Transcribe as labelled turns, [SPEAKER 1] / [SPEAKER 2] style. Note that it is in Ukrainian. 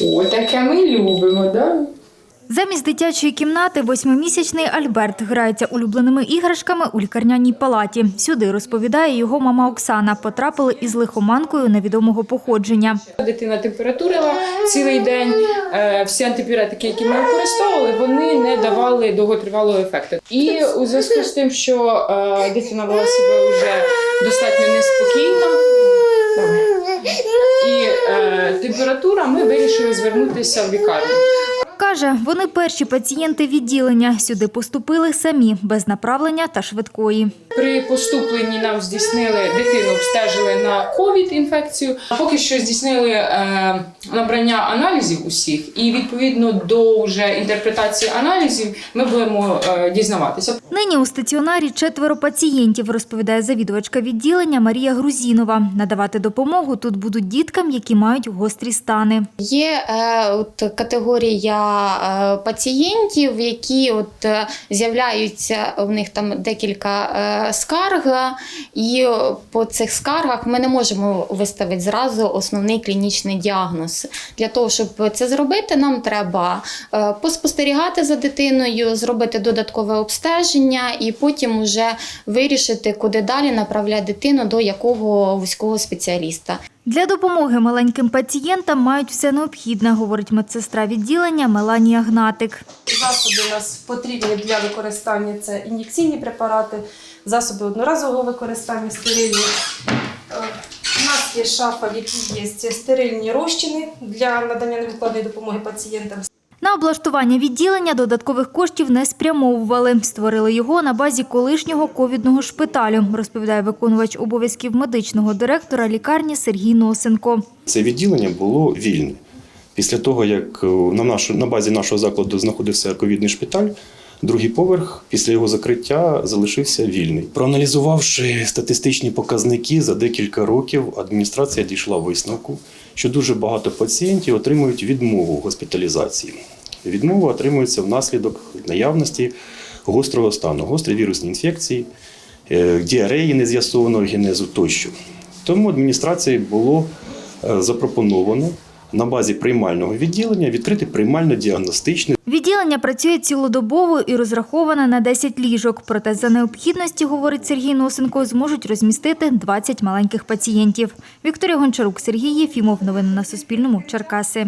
[SPEAKER 1] О, таке ми любимо, да?
[SPEAKER 2] Замість дитячої кімнати восьмимісячний Альберт грається улюбленими іграшками у лікарняній палаті. Сюди, розповідає його мама Оксана, потрапили із лихоманкою невідомого походження.
[SPEAKER 1] Дитина температурила цілий день. Е, Всі антибіотики, які ми використовували, вони не давали довготривалого ефекту. І у зв'язку з тим, що е, дитина була себе вже достатньо неспокійна. Температура, ми вирішили звернутися в лікарню.
[SPEAKER 2] Каже, вони перші пацієнти відділення. Сюди поступили самі, без направлення та швидкої.
[SPEAKER 1] При поступленні нам здійснили дитину, обстежили на ковід інфекцію. Поки що здійснили е, набрання аналізів усіх, і відповідно до вже інтерпретації аналізів ми будемо е, дізнаватися.
[SPEAKER 2] Нині у стаціонарі четверо пацієнтів, розповідає завідувачка відділення Марія Грузінова. Надавати допомогу тут будуть діткам, які мають гострі стани.
[SPEAKER 3] Є е, от категорія е, пацієнтів, які от е, з'являються у них там декілька е, скарг, і по цих скаргах ми не можемо виставити зразу основний клінічний діагноз. Для того, щоб це зробити, нам треба е, поспостерігати за дитиною, зробити додаткове обстеження і потім вже вирішити, куди далі направляти дитину, до якого вузького спеціаліста.
[SPEAKER 2] Для допомоги маленьким пацієнтам мають все необхідне, говорить медсестра відділення Меланія Гнатик.
[SPEAKER 4] Засоби у нас потрібні для використання це ін'єкційні препарати, засоби одноразового використання стерильні. Е, У нас є шафа, в якій є стерильні розчини для надання невідкладної допомоги пацієнтам.
[SPEAKER 2] На облаштування відділення додаткових коштів не спрямовували. Створили його на базі колишнього ковідного шпиталю, розповідає виконувач обов'язків медичного директора лікарні Сергій Носенко.
[SPEAKER 5] Це відділення було вільне. Після того, як е, на, нашу, на базі нашого закладу знаходився ковідний шпиталь, другий поверх після його закриття залишився вільний. Проаналізувавши статистичні показники за декілька років, адміністрація дійшла висновку, що дуже багато пацієнтів отримують відмову госпіталізації. Відмова отримується внаслідок наявності гострого стану, гострі вірусні інфекції, е, діареї нез'ясованого генезу тощо. Тому адміністрації було е, запропоновано на базі приймального відділення відкрити приймально-діагностичне
[SPEAKER 2] Відділення працює цілодобово і розраховане на 10 ліжок. Проте за необхідності, говорить Сергій Носенко, зможуть розмістити 20 маленьких пацієнтів. Вікторія Гончарук, Сергій Єфімов. Новини на Суспільному. Черкаси.